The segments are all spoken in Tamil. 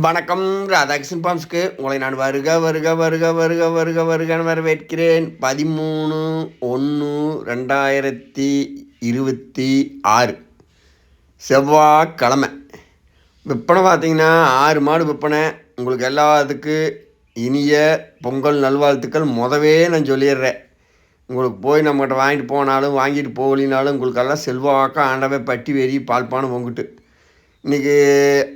வணக்கம் ராதாகிருஷ்ணன் பாம்ஸ்க்கு. உங்களை நான் வருக வருக வருக வருக வருக வருகன்னு வரவேற்கிறேன். பதிமூணு ஒன்று ரெண்டாயிரத்தி இருபத்தி ஆறு. செவ்வாய்க்கிழமை. விற்பனை பார்த்தீங்கன்னா ஆறு மாடு விற்பனை. உங்களுக்கு எல்லாத்துக்கு இனிய பொங்கல் நல்வாழ்த்துக்கள். மொதவே நான் சொல்லிடுறேன். உங்களுக்கு போய் நம்மகிட்ட வாங்கிட்டு போனாலும் வாங்கிட்டு போகலினாலும் உங்களுக்கெல்லாம் செல்வாக்கம் ஆண்டவே பட்டி வெறி பால்பானு பொங்கிட்டு இன்றைக்கி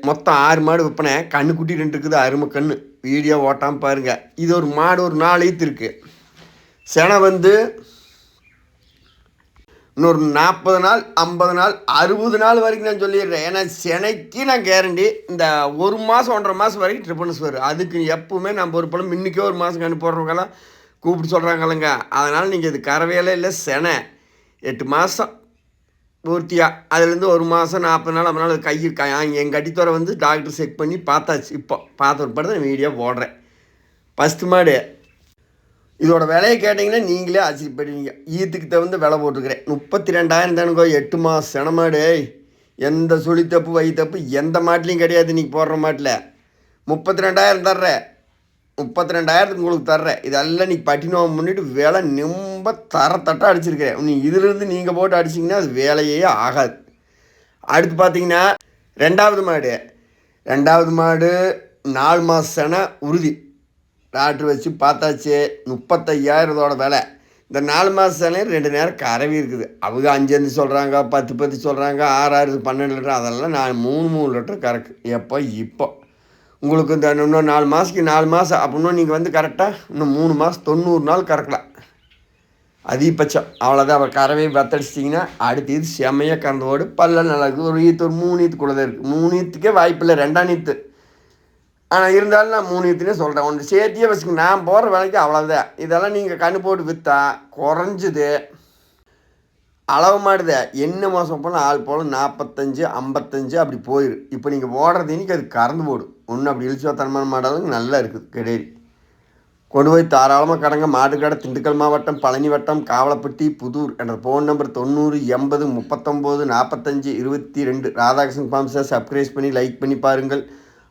மொத்தம் ஆறு மாடு விற்பனை. கண்ணுக்குட்டி ரெண்டு இருக்குது அருமை கண்ணு. வீடியோ ஓட்டாமல் பாருங்கள் இது ஒரு மாடு ஒரு நாலு ஈத்து இருக்குது செனை வந்து இன்னொரு நாற்பது நாள் ஐம்பது நாள் அறுபது நாள் வரைக்கும் நான் சொல்லிடுறேன். ஏன்னா செனைக்கு நான் கேரண்டி இந்த ஒரு மாதம் ஒன்றரை மாதம் வரைக்கும் ட்ரிப்பன்ஸ் வரும் அதுக்கு எப்பவுமே ஒரு படம் இன்னைக்கே ஒரு மாதம் கண்டு போடுறவங்கெல்லாம் கூப்பிட்டு சொல்கிறாங்கல்லங்க அதனால் நீங்கள் இது கறவையில இல்லை செனை. எட்டு மாதம் பூர்த்தியாக அதுலேருந்து ஒரு மாதம் நாற்பது நாள் ஐம்பது நாள் கை க என் கட்டித்தோரை வந்து டாக்டர் செக் பண்ணி பார்த்தாச்சு. இப்போ பார்த்த உட்பட தான் வீடியோ போடுறேன். ஃபஸ்ட்டு மாடு. இதோட விலையை கேட்டிங்கன்னா நீங்களே ஆச்சரியப்படுவீங்க. ஈத்துக்கு தகுந்த விலை போட்டுருக்கிறேன். முப்பத்தி ரெண்டாயிரம் தானுங்கோ எட்டு மாதம் செனமாடு எந்த சுழி தப்பு வை தப்பு எந்த மாட்டிலையும் கிடையாது இன்றைக்கி போடுற மாட்டில். முப்பத்தி ரெண்டாயிரம் தர்றேன். முப்பத்தி ரெண்டாயிரத்துக்கு உங்களுக்கு தர்றேன். இதெல்லாம் நீ பட்டினம் முன்னிட்டு வேலை ரொம்ப தரத்தட்டாக அடிச்சிருக்கிறேன் நீ இதிலிருந்து நீங்கள் போட்டு அடிச்சிங்கன்னா அது வேலையே ஆகாது. அடுத்து பார்த்தீங்கன்னா ரெண்டாவது மாடு. ரெண்டாவது மாடு நாலு மாதம் செனை உறுதி. டாக்டர் வச்சு பார்த்தாச்சு முப்பத்தையாயிரத்தோட விலை. இந்த நாலு மாதம் செனையும் ரெண்டு நேரம் கரவி இருக்குது. அவங்க அஞ்சஞ்சு சொல்கிறாங்க பத்து பத்து சொல்கிறாங்க ஆறு ஆறு பன்னெண்டு லிட்டர் அதெல்லாம் நான் மூணு மூணு லிட்டர் கறக்கு. எப்போ இப்போ. உங்களுக்கு இந்த இன்னும் நாலு மாதத்துக்கு நாலு மாதம் அப்படின்னா நீங்கள் வந்து கரெக்டாக இன்னும் மூணு மாதம் தொண்ணூறு நாள் கறக்கலாம் அதிகபட்சம் அவ்வளோதான் அவர் கறவை வத்தடிச்சிட்டிங்கன்னா அடுத்த இது செம்மையாக கறந்தோடு பல்ல நல்லா இருக்குது ஒரு ஈத்து ஒரு மூணு ஈத்துக்குள்ளே தான் இருக்குது மூணு ஈத்துக்கே வாய்ப்பில்லை ரெண்டாம் ஈத்து. ஆனால் இருந்தாலும் நான் மூணு ஈத்துனே சொல்கிறேன் ஒன்று சேர்த்தியே வச்சுக்கோங்க. நான் போகிற விலைக்கு அவ்வளோதான் இதெல்லாம் நீங்கள் கண்ணு போட்டு விற்றா குறைஞ்சிது. அளவு மாடுத என்ன மாதம் போனால் ஆள் போல் நாற்பத்தஞ்சு ஐம்பத்தஞ்சு அப்படி போயிடும் இப்போ நீங்கள் ஓடுறது இன்னைக்கு அது கறந்து போடும். ஒன்று அப்படி இழிச்சுவத்தனமான மாடலும் நல்லா இருக்குது கெடேரி. கொண்டு போய் தாராளமாக கடங்க. மாடுகடை திண்டுக்கல் மாவட்டம் பழனி வட்டம் காவலப்பட்டி புதூர் என்ற ஃபோன் நம்பர் தொண்ணூறு எண்பது முப்பத்தொம்போது நாற்பத்தஞ்சு இருபத்தி ரெண்டு. ராதாகிருஷ்ணன் ஃபார்ம்ஸை சப்ஸ்கிரைப் பண்ணி லைக் பண்ணி பாருங்கள்.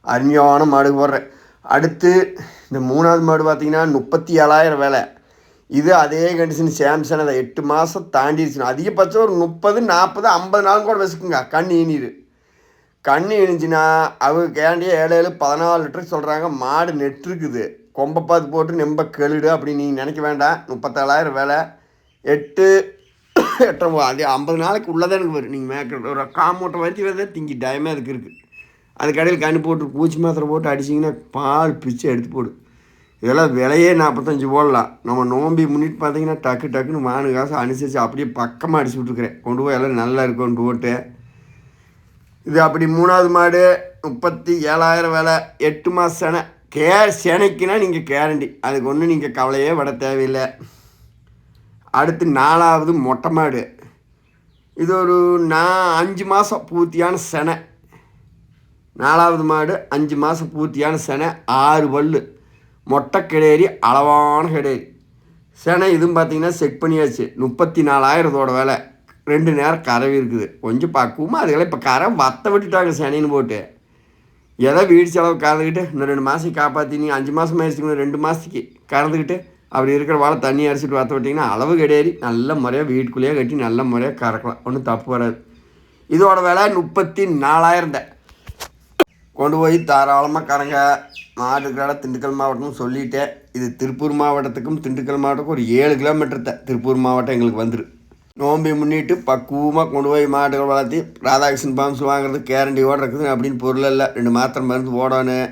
அருமையான மாடு போடுறேன். அடுத்து இந்த மூணாவது மாடு பார்த்தீங்கன்னா முப்பத்தி ஏழாயிரம் வேலை. இது அதே கண்டிஷன் சாம்சங் அதை எட்டு மாதம் தாண்டிடுச்சுன்னா அதிகபட்சம் ஒரு முப்பது நாற்பது ஐம்பது நாள் கூட வச்சுக்குங்க கண் நீர் கண்ணு இணிஞ்சினா அவங்க கேண்டிய ஏழு ஏழு பதினாலு லிட்டருக்கு சொல்கிறாங்க மாடு நெட்ருக்குது கொம்பை பார்த்து போட்டு நெம்ப கெளுடு அப்படின்னு நீங்கள் நினைக்க வேண்டாம். முப்பத்தேழாயிரம் வேலை. எட்டு எட்டரை அது ஐம்பது நாளைக்கு உள்ளதான் எனக்கு வரும். நீங்கள் மேக்க ஒரு காமூட்டை வச்சு வரதே திங்கி டயமே அதுக்கு இருக்குது அது கடையில் கண்ணு போட்டு பூச்சி மாத்திரை போட்டு அடிச்சிங்கன்னா பால் பிச்சு எடுத்து போடு. இதெல்லாம் விலையே நாற்பத்தஞ்சு போடலாம். நம்ம நோம்பி முன்னிட்டு பார்த்தீங்கன்னா டக்கு டக்குன்னு மானு காசு அனுசரித்து அப்படியே பக்கமாக அடிச்சு விட்ருக்குறேன் கொண்டு போய் எல்லாம் நல்லா இருக்கும் போட்டு இது அப்படி மூணாவது மாடு முப்பத்தி ஏழாயிரம் வேலை எட்டு மாதம் செனை. கே செனைக்குன்னா நீங்கள் கேரண்டி. அதுக்கு ஒன்றும் நீங்கள் கவலையே விட தேவையில்லை. அடுத்து நாலாவது மொட்டை மாடு. இது ஒரு நான் அஞ்சு மாதம் பூர்த்தியான செனை. நாலாவது மாடு அஞ்சு மாதம் பூர்த்தியான செனை ஆறு பல்லு. மொட்டை கிடேரி அளவான கிடேரி. செனை இதுவும் பார்த்தீங்கன்னா செக் பண்ணியாச்சு. முப்பத்தி நாலாயிரத்தோட வேலை. ரெண்டு நேரம் கறவி இருக்குது. கொஞ்சம் பக்குவமாக அதுக்கெல்லாம் இப்போ கரை வத்த விட்டுட்டாங்க சனின்னு போட்டு. ஏதோ வீடு செலவு கறந்துக்கிட்டு இன்னும் ரெண்டு மாதத்துக்கு காப்பாற்றி நீ அஞ்சு மாதம் ஆயிடுச்சுக்கணும் ரெண்டு மாதத்துக்கு கறந்துக்கிட்டு அப்படி இருக்கிற வாழை தண்ணி அரைச்சிட்டு வத்த விட்டிங்கன்னா அளவு கிடையாது. நல்ல முறையாக வீட்டுக்குள்ளேயே கட்டி நல்ல முறையாக கறக்கலாம். ஒன்றும் தப்பு வராது. இதோட விலை முப்பத்தி நாலாயிரம் தான். கொண்டு போய் தாராளமாக கறங்க. மாட்டுக்கடை திண்டுக்கல் மாவட்டம்னு சொல்லிட்டேன். இது திருப்பூர் மாவட்டத்துக்கும் திண்டுக்கல் மாவட்டத்துக்கும் ஒரு ஏழு கிலோமீட்டர் தான். திருப்பூர் மாவட்டம் எங்களுக்கு வந்துடும் நோம்பி முன்னிட்டு பக்குவமாக கொண்டு போய் மாடுகள் வளர்த்தி ராதாகிருஷ்ணன் பாம்ஸ் வாங்குறது கேரண்டியோடு இருக்குது. அப்படின்னு பொருள் இல்லை. ரெண்டு மாத்திரை மருந்து போடணும்.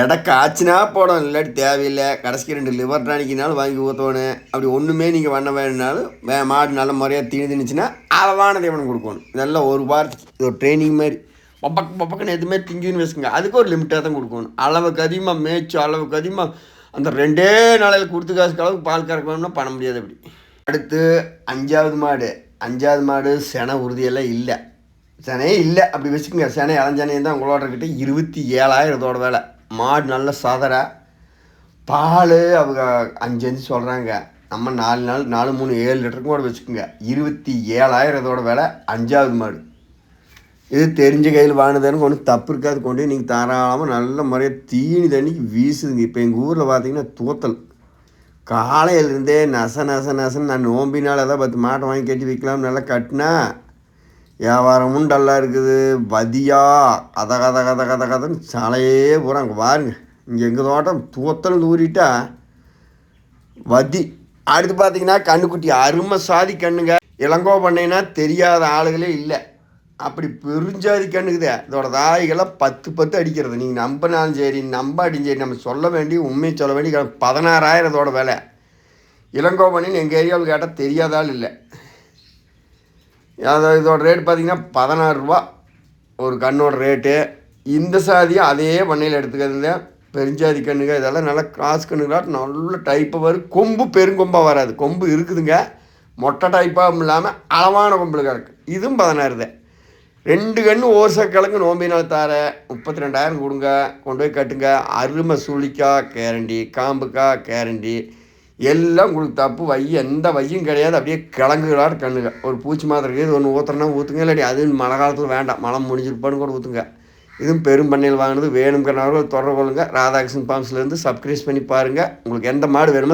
எடக்கு ஆச்சுனா போடணும். இல்லாட்டி தேவையில்லை. கடைசிக்கு ரெண்டு லிவர் டானிக்கினாலும் வாங்கி ஊற்றணும் அப்படி ஒன்றுமே நீங்கள் பண்ண வேணுனாலும் வே மாடு நல்ல முறையாக தீனி திணிச்சுன்னா அளவான தீவனம் கொடுக்கணும். இதெல்லாம் ஒரு வாரத்துக்கு இது ஒரு ட்ரைனிங் மாதிரி. பப்பக்கு பப்பக்குன்னு எதுவுமே திங்கின்னு வச்சுக்கோங்க. அதுக்கு ஒரு லிமிட்டாக தான் கொடுக்கணும். அளவுக்கு அதிகமாக மேய்ச்சோ அளவுக்கு அதிகமாக அந்த ரெண்டே நாளையில் கொடுத்து காசுக்கு அளவுக்கு பால் கறக்கணும்னா பண்ண முடியாது அப்படி. அடுத்து அஞ்சாவது மாடு. அஞ்சாவது மாடு செனை உறுதியெல்லாம் இல்லை. செனையே இல்லை. அப்படி வச்சுக்கோங்க. செனை இளஞ்சனையும் தான் உங்களோட கிட்ட இருபத்தி ஏழாயிரத்தோட வேலை. மாடு நல்ல சதர. பால் அவங்க அஞ்சு அஞ்சு சொல்கிறாங்க நம்ம நாலு நாள் நாலு மூணு ஏழு லிட்டருக்கு கூட வச்சுக்கோங்க. இருபத்தி ஏழாயிரம் இதோட விலை அஞ்சாவது மாடு. இது தெரிஞ்ச கையில் வாங்கினதானு ஒன்றும் தப்பு இருக்காது. கொண்டு நீங்கள் தாராளமாக நல்ல முறையாக தீனி தண்ணிக்கு வீசுதுங்க. இப்போ எங்கள் ஊரில் பார்த்தீங்கன்னா தூத்தல். காலையிலேருந்தே நச நச நசன்னு நான் நோம்பினால் தான் பத்து மாட்டை வாங்கி கட்டி வைக்கலாம் நல்லா கட்டினா வியாபாரமும் டல்லாக இருக்குது வதியா கத கத கத கத கதன்னு சாலையே பூரா அங்கே பாருங்க. இங்கே எங்கள் தோட்டம் தூத்தல் தூரிட்டா வதி. அடுத்து பார்த்தீங்கன்னா கண்ணுக்குட்டி அருமை சாதி கண்ணுங்க. இளங்கோ பண்ணைன்னா தெரியாத ஆளுகளே இல்லை. அப்படி பெருஞ்சாதி கண்ணுக்குதே இதோட தாய்கள்லாம் பத்து பத்து அடிக்கிறது. நீங்கள் நம்பினாலும் சரி நம்பாட்டியும் சரி நம்ம சொல்ல வேண்டிய உண்மையை சொல்ல வேண்டிய பதினாறாயிரம் இதோட விலை. இளங்கோ எங்கள் ஏரியாவில் கேட்டால் தெரியாத ஆள் இல்லை. அதாவது இதோட ரேட் பார்த்திங்கன்னா பதினாறு ரூபா ஒரு கண்ணோட ரேட்டு இந்த சாதியும் அதே பண்ணையில் எடுத்துக்கிறது பெருஞ்சாதி கண்ணுங்க இதெல்லாம் நல்லா காசு கண்ணுங்களா நல்ல டைப்பாக வரும். கொம்பு பெருங்கொம்பாக வராது. கொம்பு இருக்குதுங்க. மொட்டை டைப்பாகவும் இல்லாமல் அளவான கொம்பில் கிடக்கு. இதுவும் பதினாறு தான். ரெண்டு கன்று ஓச கிழங்கு நோம்பினால் தார முப்பத்தி ரெண்டாயிரம் கொடுங்க கொண்டு போய் கட்டுங்க. அருமை சுழிக்கா கேரண்டி காம்புக்கா கேரண்டி. எல்லாம் உங்களுக்கு தப்பு வை எந்த வையும் கிடையாது. அப்படியே கிழங்குகளாட்டு கண்ணுங்க. ஒரு பூச்சி மாத்திரை இருக்குது. ஒன்று ஊற்றுறனா ஊற்றுங்க இல்லாட்டி அது மழை காலத்தில் வேண்டாம். மழை முடிஞ்சிருப்பான்னு கூட ஊற்றுங்க இதுவும் பெரும் பண்ணையில் வாங்கினது வேணுங்கிறனால தொடர்பு கொள்ளுங்க. ராதாகிருஷ்ணன் பாம்ஸ்லேருந்து சப்ஸ்கிரைப் பண்ணி பாருங்கள் உங்களுக்கு எந்த மாடு வேணுமோ